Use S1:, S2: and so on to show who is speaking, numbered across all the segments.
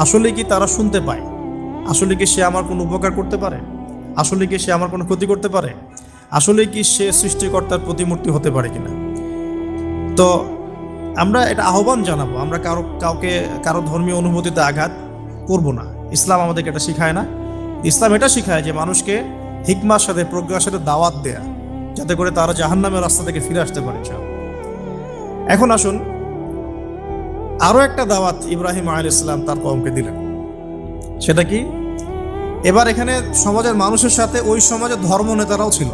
S1: আসলে কি তারা শুনতে পায়? আসলে কি সে আমার কোনো উপকার করতে পারে? আসলে কি সে আমার কোনো ক্ষতি করতে পারে? আসলে কি সে সৃষ্টিকর্তার প্রতিমূর্তি হতে পারে কিনা? তো আমরা এটা আহ্বান জানাব। আমরা কারও, কাউকে, কারও ধর্মীয় অনুভূতিতে আঘাত করব না। ইসলাম আমাদেরকে এটা শিখায় না। ইসলাম এটা শিখায় যে মানুষকে হিকমার সাথে, প্রজ্ঞার সাথে দাওয়াত দেয়া, যাতে করে তারা জাহান্নামের রাস্তা থেকে ফিরে আসতে পারে এখন আসুন আরও একটা দাওয়াত ইব্রাহিম আল ইসলাম তার কমকে দিলেন। সেটা কি? এবার এখানে সমাজের মানুষের সাথে ওই সমাজের ধর্ম নেতারাও ছিল।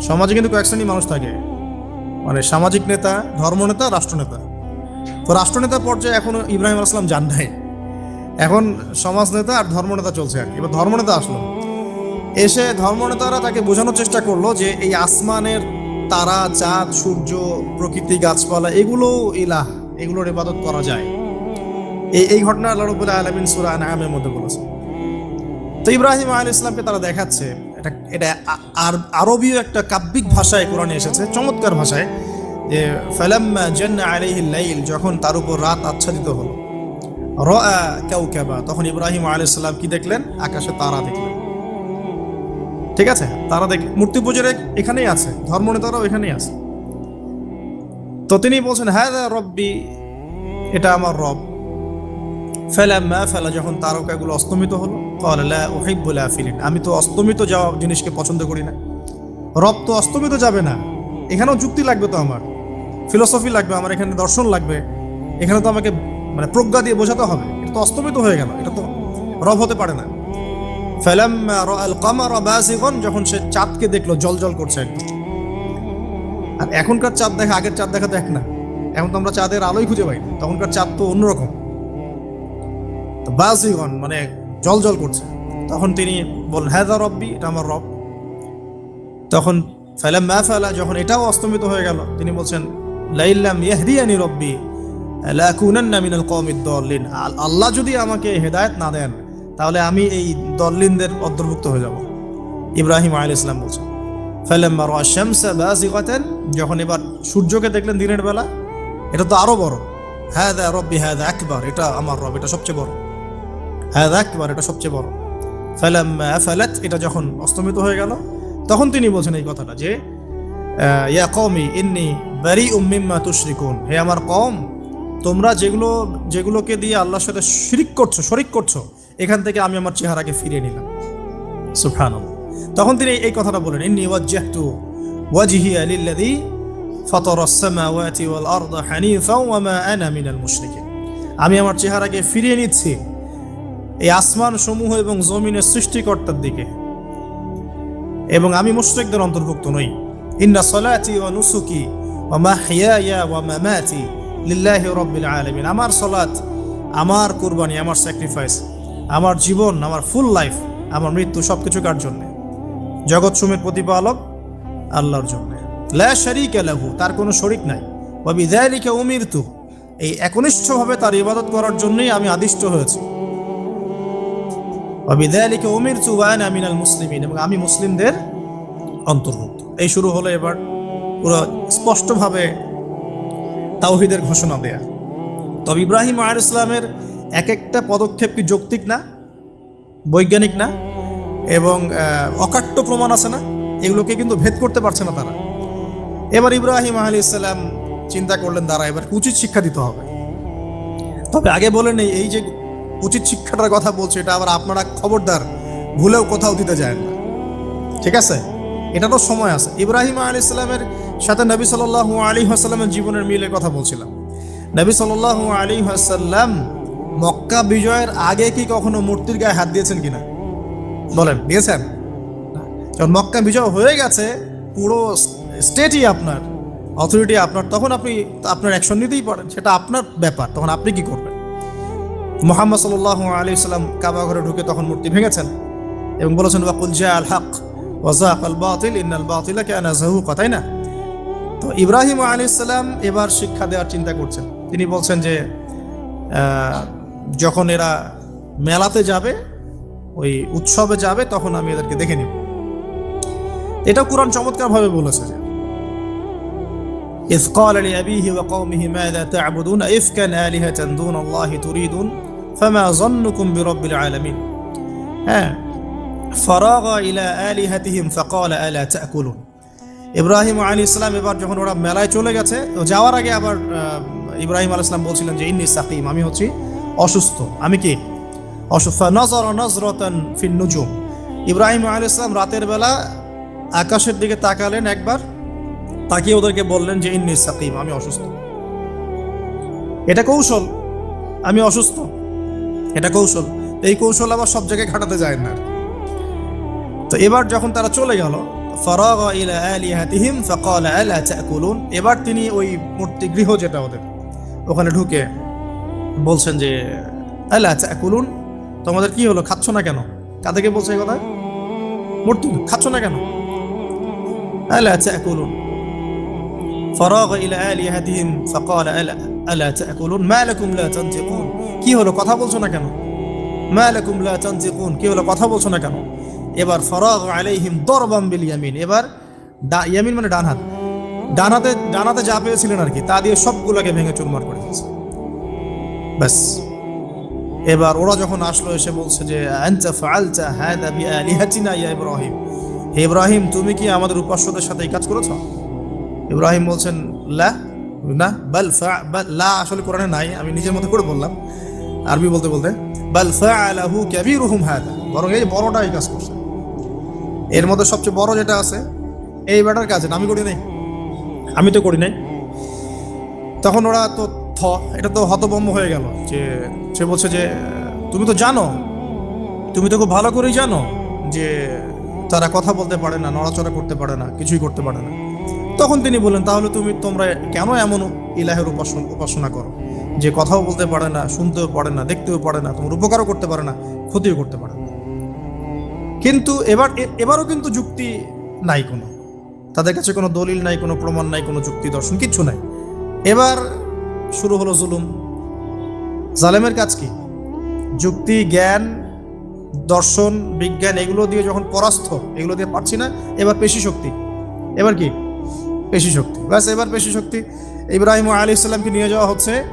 S1: সমাজে কিন্তু কয়েক শ্রেণি মানুষ থাকে। মানে সামাজিক নেতা ধর্মনেতা রাষ্ট্রনেতা তো রাষ্ট্রনেতা পর্যায়ে এখন ইব্রাহিম আল ইসলাম যান নাই। এখন সমাজ নেতা আর ধর্মনেতা চলছে আর কি। এবার ধর্মনেতা আসলো। এসে ধর্মনেতারা তাকে বোঝানোর চেষ্টা করল যে এই আসমানের তারা, চাঁদ, সূর্য, প্রকৃতি, গাছপালা এগুলো ইলাহ। এগুলোর ইবাদত করা যায়। এই এই ঘটনা আল্লাহ রবুল্লাহ আলমিন সুরা নামের মধ্যে বলেছে তো ইব্রাহিম আল ইসলামকে তারা দেখাচ্ছে, এটা এটা আর, আরবীয় একটা কাব্যিক ভাষায় কোরআনে এসেছে, চমৎকার ভাষায়, যে ফালাম্মা জান্না আলাইহিল লাইল, যখন তার উপর রাত আচ্ছাদিত হলো। রাআ কাউকাবা তখন ইব্রাহিম আলাইহিস সালাম কি দেখলেন? আকাশে তারা দেখলেন। ঠিক আছে? তারা দেখ, মূর্তি পুজোর এখানেই আছে, ধর্মনেতারাও এখানেই আছে। তো তিনি বলছেন হ্যাঁ রব্বি, এটা আমার রব। ফেলাম্মা, ফেলা যখন তারকাগুলো অস্তমিত হলো কলা ওহিবুল আফিলিন আমি তো অস্তমিত যাওয়া জিনিসকে পছন্দ করি না। রব তো অস্তমিত যাবে না। এখানেও যুক্তি লাগবে তো আমার। ফিলোসফি লাগবে, আমার এখানে দর্শন লাগবে। এখানে তো আমাকে মানে প্রজ্ঞা দিয়ে বোঝাতে হবে। এটা তো অস্তমিত হয়ে গেল, এটা তো রব হতে পারে না। ফেলাম যখন সে চাঁদকে দেখল জল জল করছে একদম। আর এখনকার চাঁদ দেখা, আগের চাঁদ দেখা তো এক না। এখন তো আমরা চাঁদের আলোই খুঁজে পাই তখনকার চাঁদ তো অন্যরকম। তো বাসিগন মানে জল জল করছে। তখন তিনি বললেন হ্যাঁ দা রব্বি, এটা আমার রব। তখন ফেলাম মা ফেলা, যখন এটাও অস্তমিত হয়ে গেল, তিনি বলছেন লাইল্লাম ইয়াহদিয়ানি রব্বি মিনাল কওমিদ দল্লিন। আল- আল্লাহ যদি আমাকে হেদায়েত না দেন, তাহলে আমি এই দল্লিনদের অন্তর্ভুক্ত হয়ে যাব। ইব্রাহিম আলাইহিস ইসলাম বলছেন। ফালাম্মা রা'a শামসা বাযিগাতান যখন এবার সূর্যকে দেখলেন দিনের বেলা, এটা তো আরও বড়। হ্যাঁ দা রব্বি হ্যাঁ আকবার এটা আমার রব, এটা সবচেয়ে বড়। হ্যাঁ আকবার এটা সবচেয়ে বড়। ফালাম্মা আফালাত এটা যখন অস্তমিত হয়ে গেল, তখন তিনি বলছেন এই কথাটা যে ইয়া কওমি ইন্নি বারিউম মিম্মা তুশরিকুন হে আমার কম তোমরা যেগুলো যেগুলোকে দিয়ে আল্লাহর সাথে শিরিক করছ, শরিক করছ, এখান থেকে আমি আমার চেহারাকে ফিরিয়ে নিলাম। সুবহানাল্লাহ। তখন তিনি এই কথাটা বলেন, ইন্নি ওয়াজ্জাহতু ওয়াজহিয়া লিল্লাযী ফাতারা আস-সামাওয়াতি ওয়াল আরদা হানিফা ওয়া মা আনা মিনাল মুশরিকিন। আমি আমার চেহারাকে ফিরিয়ে নিচ্ছি এই আসমান সমূহ এবং জমিনের সৃষ্টিকর্তার দিকে। এবং আমি মুশরিকদের অন্তর্ভুক্ত নই। ইন্না সলাতি ওয়া নুসুকি ওয়া মাহইয়ায়া ওয়া মামাতি লিল্লাহি রাব্বিল আলামিন। আমার সলাত আমার কুরবানি, আমার স্যাক্রিফাইস আমার জীবন, আমার ফুল লাইফ আমার মৃত্যু সবকিছু কার জন্য? জগৎ সুমের প্রতিপালক আল্লাহর জন্য। লা শারীকা লাহু, তার কোনো শরিক নাই। ওয়া বিযালিকা উমিরতু, এই একনিষ্ঠভাবে তার ইবাদত করার জন্যই আমি আদিষ্ট হয়েছি। অবিদালিকে উমির চুবায়ন আমিনাল মুসলিমিন, এবং আমি মুসলিমদের অন্তর্ভুক্ত। এই শুরু হলো এবার পুরো স্পষ্টভাবে তাওহিদের ঘোষণা দেয়া। তবে ইব্রাহিম আয়ের ইসলামের এক একটা পদক্ষেপ কি যৌক্তিক না? বৈজ্ঞানিক না? এবং অকাট্য প্রমাণ আছে না? এগুলোকে কিন্তু ভেদ করতে পারছে না তারা। এবার ইব্রাহিম আলী ইসলাম চিন্তা করলেন দ্বারা এবার উচিত শিক্ষা দিতে হবে। তবে আগে বলে নেই, এই যে উচিত শিক্ষাটার কথা বলছে, এটা আবার আপনারা খবরদার, ভুলেও কোথাও দিতে যায় না। ঠিক আছে? এটারও সময় আছে। ইব্রাহিম আলী ইসলামের সাথে নবী সাল আলী হাসাল্লামের জীবনের মিলের কথা বলছিলাম। নবী সাল আলী হাসাল্লাম মক্কা বিজয়ের আগে কি কখনো মূর্তির গায়ে হাত দিয়েছেন কিনা? বলেন দিয়েছেন না। যখন মক্কা বিজয় হয়ে গেছে, পুরো স্টেটই আপনার অথরিটি আপনার, তখন আপনি আপনার অ্যাকশন নিতেই পারেন, সেটা আপনার ব্যাপার, তখন আপনি কি করবেন? মোহাম্মদ সাল আলী সাল্লাম কাবা ঘরে ঢুকে তখন মূর্তি ভেঙেছেন এবং বলেছেন, ওয়াকুল জা আল হক ওয়াজাক আল বাতিল, ইন্নাল বাতিলা জাহু তাই না? তো ইব্রাহিম আলী সাল্লাম এবার শিক্ষা দেওয়ার চিন্তা করছেন। তিনি বলছেন যে যখন এরা মেলাতে যাবে ওই উৎসবে যাবে তখন আমি এদেরকে দেখে নিব এটা কোরআন চমৎকারভাবে বলেছে যে إذ قال لأبيه وقومه ماذا تعبدون إفكا آلهة دون الله تريدون فما ظنكم برب العالمين ها فراغ إلى آلهتهم فقال ألا تأكلون ইব্রাহিম আলী ইসলাম এবার যখন ওরা মেলায় চলে গেছে তো যাওয়ার আগে আবার আহ, ইব্রাহিম আলী ইসলাম বলছিলেন যে ইন্নি সাকিম আমি হচ্ছি অসুস্থ আমি কি অসুস্থ ইব্রাহিম আলী ইসলাম রাতের বেলা আকাশের দিকে তাকালেন একবার। তাকিয়ে ওদেরকে বললেন যে, ইন্নি সাকিম, আমি অসুস্থ। এটা কৌশল। আমি অসুস্থ। এটা কৌশল। এই কৌশল আবার সব জায়গায় খাটাতে যায় না। তো এবার যখন তারা চলে গেল এবার তিনি ওই মূর্তি গৃহ যেটা ওদের, ওখানে ঢুকে বলছেন যে, আলা তাকুলুন? তোমাদের কি হলো খাচ্ছ না কেন কাদেরকে বলছে এই কথা মূর্তি খাচ্ছ না কেন আলা তাকুলুন فراغ إلى آلهتهم فقال ألا, ألا تأكلون ما لكم لا تنطقون কি হলো কথা বলছো না কেন ما لكم لا تنطقون কি হলো কথা বলছো না কেন এবার ফরাগ আলাইহিম দরবাম বিল ইয়ামিন এবার ডা- ইয়ামিন মানে ডান হাত ডান হাতে ডান হাতে যা পেয়েছিলেন আর কি তা দিয়ে সবগুলোকে ভেঙে চুরমার করে দিয়েছে ব্যাস এবার ওরা যখন আসলো, এসে বলছে যে, আনতা ফাআলতা হাদা বিআলিহাতিনা ইয়া ইব্রাহিম? হে ইব্রাহিম, তুমি কি আমাদের উপাস্যদের সাথে এই কাজ করেছ? ইব্রাহিম বলছেন, লা, না, বাল ফা লা আসলে কোরআনে নাই, আমি নিজের মতো করে বললাম। আরবি বলতে বলতে, বাল ফাআলাহু কাবীরুহুম হাদা। বরং এই বড়টা এই কাজ করছে। এর মধ্যে সবচেয়ে বড় যেটা আছে, এই ব্যাটার কাজ আমি করি নাই। আমি তো করি নাই। তখন ওরা তো থ এটা তো হতবম্ব হয়ে গেল যে সে বলছে যে, তুমি তো জানো, তুমি তো খুব ভালো করেই জানো যে তারা কথা বলতে পারে না, নড়াচড়া করতে পারে না, কিছুই করতে পারে না। তখন তিনি বললেন, তাহলে তুমি, তোমরা কেন এমন ইলাহের উপাসনা উপাসনা করো? যে কথাও বলতে পারে না, শুনতেও পারে না, দেখতেও পারে না, তোমার উপকারও করতে পারে না, ক্ষতিও করতে পারে না। কিন্তু এবার এবারও কিন্তু যুক্তি নাই কোনো। তাদের কাছে কোনো দলিল নাই, কোনো প্রমাণ নাই, কোনো যুক্তি দর্শন, কিচ্ছু নাই। এবার শুরু হলো জুলুম। জালেমের কাজ কি? যুক্তি, জ্ঞান, দর্শন, বিজ্ঞান, এগুলো দিয়ে যখন পরাস্ত, এগুলো দিয়ে পারছি না, এবার পেশি শক্তি। এবার কি? পেশি শক্তি। ব্যাস, এবার পেশি শক্তি। ইব্রাহিম আলী ইসলামকে নিয়ে যাওয়া হচ্ছে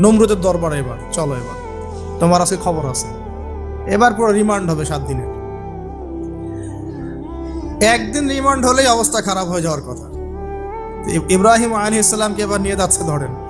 S1: নমরুদের দরবারে এবার। চলো এবার। তোমার আজকে খবর আছে। এবার পুরো রিমান্ড হবে সাত দিনের। একদিন রিমান্ড হলেই অবস্থা খারাপ হয়ে যাওয়ার কথা। ইব্রাহিম আলী ইসলামকে এবার নিয়ে যাচ্ছে ধরেন।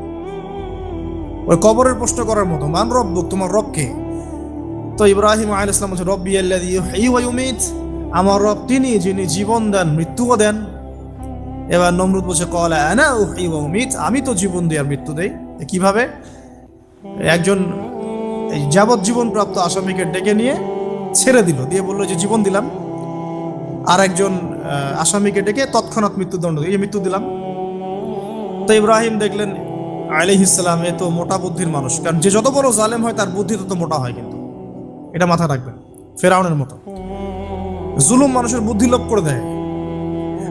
S1: ওই কবরের প্রশ্ন করার মতো, মান রব তোমার রব কে? তো ইব্রাহিম আল বলছে, রব্বি ইউমীত। আমার রব তিনি যিনি জীবন দেন, মৃত্যুও দেন। এবার নমরুদ বলছে, কলা আনা উহয়ী ওয়া উমীত, আমি তো জীবন দিই আর মৃত্যু দেই। কীভাবে? একজন যাবজ্জীবন প্রাপ্ত আসামিকে ডেকে নিয়ে ছেড়ে দিল, দিয়ে বলল যে, জীবন দিলাম। আর একজন আসামিকে ডেকে তৎক্ষণাৎ মৃত্যুদণ্ড দিয়ে মৃত্যু দিলাম। তো ইব্রাহিম দেখলেন আলিহিসাল্লাম এ তো মোটা বুদ্ধির মানুষ। কারণ যে যত বড় জালেম হয়, তার বুদ্ধি তত মোটা হয় কিন্তু। এটা মাথা রাখবেন। ফেরাউনের মতো। জুলুম মানুষের বুদ্ধি লোপ করে দেয়।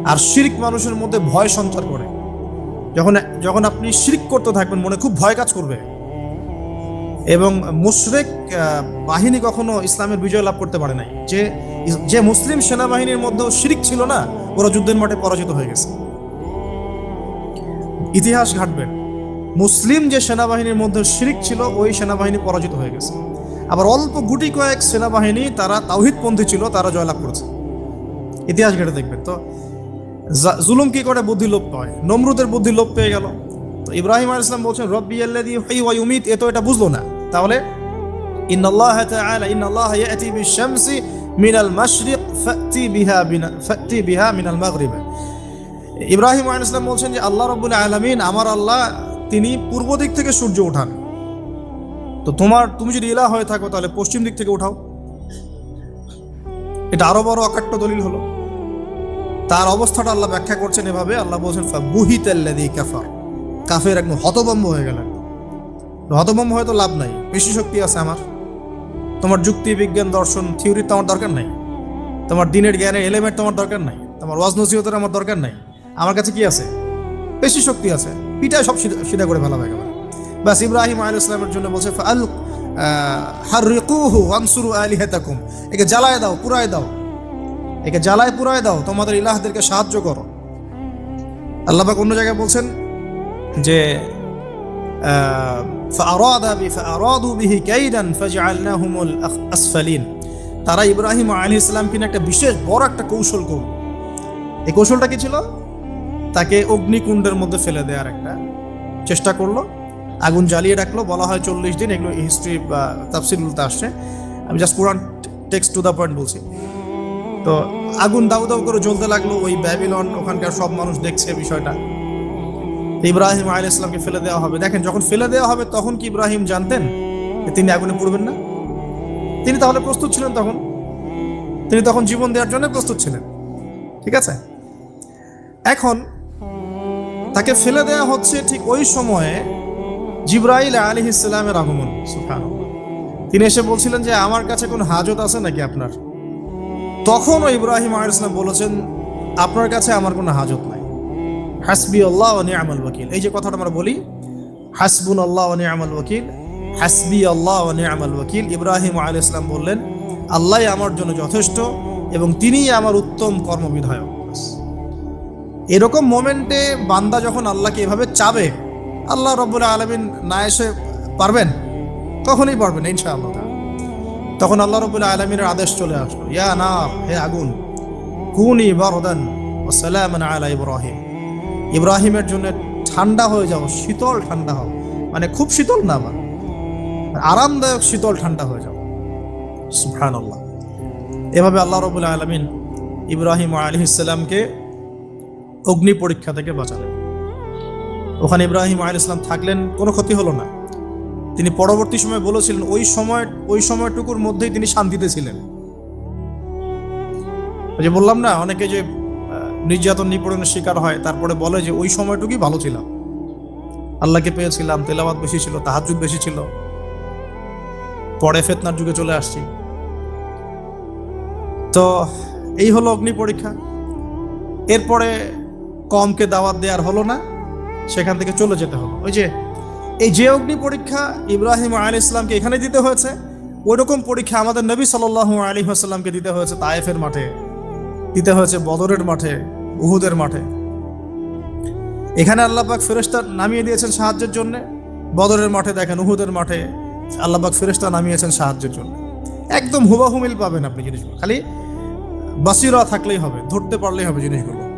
S1: আর শিরিক মানুষের মধ্যে ভয় সঞ্চার করে। যখন যখন আপনি শিরিক করতে থাকবেন, মনে খুব ভয় কাজ করবে। এবং মুশরেক বাহিনী কখনো ইসলামের বিজয় লাভ করতে পারে নাই। যে যে মুসলিম সেনাবাহিনীর মধ্যেও শিরিক ছিল না, ওরা যুদ্ধের মাঠে পরাজিত হয়ে গেছে। ইতিহাস ঘাটবেন। মুসলিম যে সেনাবাহিনীর মধ্যে শিরিক ছিল, ওই সেনাবাহিনী পরাজিত হয়ে গেছে। আবার অল্প গুটি কয়েক সেনাবাহিনী তারা তাওহিদপন্থী ছিল, তারা জয়লাভ করেছে। ইতিহাস ঘেটে দেখবেন। তো জুলুম কি করে? বুদ্ধি লোপ পায়। নমরুদের বুদ্ধি লোপ পেয়ে গেল। তো ইব্রাহিম আলাইহিস সালাম বলছেন, রব্বি আল্লাযী ইউহয়ী ওয়া ইউমীত এ তো এটা বুঝলো না। তাহলে বিশ-শামসি মিনাল মাশরিক, ফাতি বিহা বিহা মিনাল ইব্রাহিম আলাইহিস সালাম বলছেন যে, আল্লাহ রাব্বুল আলামিন, আমার আল্লাহ তিনি পূর্ব দিক থেকে সূর্য ওঠান। তো তোমার, তুমি যদি ইলা হয়ে থাকো, তাহলে পশ্চিম দিক থেকে উঠাও। এটা আরও বড় অকাট্য দলিল হলো। তার অবস্থাটা আল্লাহ ব্যাখ্যা করছেন এভাবে। আল্লাহ বলছেন বুহিতাল্লাদি কাফার। কাফের একদম হতবম্ব হয়ে গেলেন। হতবম্ব হয়তো লাভ নাই। বেশি শক্তি আছে আমার। তোমার যুক্তি, বিজ্ঞান, দর্শন, থিওরি তো আমার দরকার নাই। তোমার দিনের জ্ঞানের এলিমেন্ট তোমার দরকার নাই। তোমার ওয়াজ নসিহতের আমার দরকার নাই। আমার কাছে কি আছে? বেশি শক্তি আছে। পিটা সব সিধা করে ফেলা একেবারে। বাস ইব্রাহিম আল ইসলামের জন্য বলছে আল হারিকুহু আনসুরু আলি হেতাকুম একে জ্বালায় দাও পুরায় দাও। একে জ্বালায় পুরায় দাও। তোমাদের ইলাহদেরকে সাহায্য করো। আল্লাহবাক অন্য জায়গায় বলছেন যে তারা ইব্রাহিম আলী ইসলামকে একটা বিশেষ বড় একটা কৌশল করল। এই কৌশলটা কি ছিল? তাকে অগ্নিকুণ্ডের মধ্যে ফেলে দেওয়ার একটা চেষ্টা করল। আগুন জ্বালিয়ে রাখল, বলা হয় চল্লিশ দিন, এগুলো হিস্ট্রি বা তাফসিলগুলোতে আসছে। আমি জাস্ট পুরান টেক্সট টু দ্য পয়েন্ট বলছি। তো আগুন দাউ দাউ করে জ্বলতে লাগল, ওই ব্যাবিলন, ওখানকার সব মানুষ দেখছে বিষয়টা। ইব্রাহিম আলী ইসলামকে ফেলে দেওয়া হবে। দেখেন, যখন ফেলে দেওয়া হবে, তখন কি ইব্রাহিম জানতেন তিনি আগুনে পড়বেন না? তিনি তাহলে প্রস্তুত ছিলেন তখন? তিনি তখন জীবন দেওয়ার জন্য প্রস্তুত ছিলেন। ঠিক আছে? এখন তাকে ফেলে দেওয়া হচ্ছে ঠিক ওই সময়ে জিব্রাইল আলী ইসলামের আগমন সুফান তিনি এসে বলছিলেন যে, আমার কাছে কোনো হাজত আছে নাকি আপনার? তখনও ইব্রাহিম আলী ইসলাম বলেছেন, আপনার কাছে আমার কোনো হাজত নাই। হাসবি আল্লাহ ও নিয়ামল ওয়াকিল। এই যে কথাটা আমরা বলি হাসবুন আল্লাহ ও নিয়ামল ওয়াকিল হাসবি আল্লাহ ও নিয়ামল ওয়াকিল। ইব্রাহিম আলী ইসলাম বললেন, আল্লাহ আমার জন্য যথেষ্ট এবং তিনিই আমার উত্তম কর্মবিধায়ক। এরকম মোমেন্টে বান্দা যখন আল্লাহকে এভাবে চাবে, আল্লাহ রব্বুল আলমিন না এসে পারবেন? কখনোই পারবেন ইনশাআল্লাহ। তখন আল্লাহ রব্বুল আলমিনের আদেশ চলে আসলো, ইয়া না হে আগুন, কুনি বারদান ও সালামান আলা ইব্রাহিম। ইব্রাহিমের জন্য ঠান্ডা হয়ে যাও, শীতল ঠান্ডা হও। মানে খুব শীতল না, আবার। আরামদায়ক, শীতল, ঠান্ডা হয়ে যাও। সুফান আল্লাহ এভাবে আল্লাহ রবুল আলমিন ইব্রাহিম আলী ইসলামকে অগ্নি পরীক্ষা থেকে বাঁচালেন। ওখানে ইব্রাহিম আলী ইসলাম থাকলেন, কোনো ক্ষতি হলো না। তিনি পরবর্তী সময় বলেছিলেন, ওই সময়, ওই সময়টুকুর মধ্যেই তিনি শান্তিতে ছিলেন। যে বললাম না, অনেকে যে নির্যাতন নিপীড়নের শিকার হয়, তারপরে বলে যে, ওই সময়টুকুই ভালো ছিলাম। আল্লাহকে পেয়েছিলাম তেলাবাদ বেশি ছিল তাহাজুদ বেশি ছিল। পরে ফেতনার যুগে চলে আসছি। তো, এই হলো অগ্নি পরীক্ষা। এরপরে কমকে দাওয়াত দেওয়ার হলো না, সেখান থেকে চলে যেতে হলো। ওই যে, এই যে অগ্নি পরীক্ষা ইব্রাহিম আলী ইসলামকে এখানে দিতে হয়েছে ওই রকম পরীক্ষা আমাদের নবী সাল আলী আসাল্লামকে দিতে হয়েছে তায়েফের মাঠে, দিতে হয়েছে বদরের মাঠে, উহুদের মাঠে। এখানে আল্লাপাক ফেরেস্তা নামিয়ে দিয়েছেন সাহায্যের জন্য। বদরের মাঠে দেখেন, উহুদের মাঠে আল্লাপাক ফেরেস্তা নামিয়েছেন সাহায্যের জন্য। একদম হুবাহুমিল পাবেন আপনি জিনিসগুলো। খালি বাসিরা থাকলেই হবে, ধরতে পারলেই হবে জিনিসগুলো।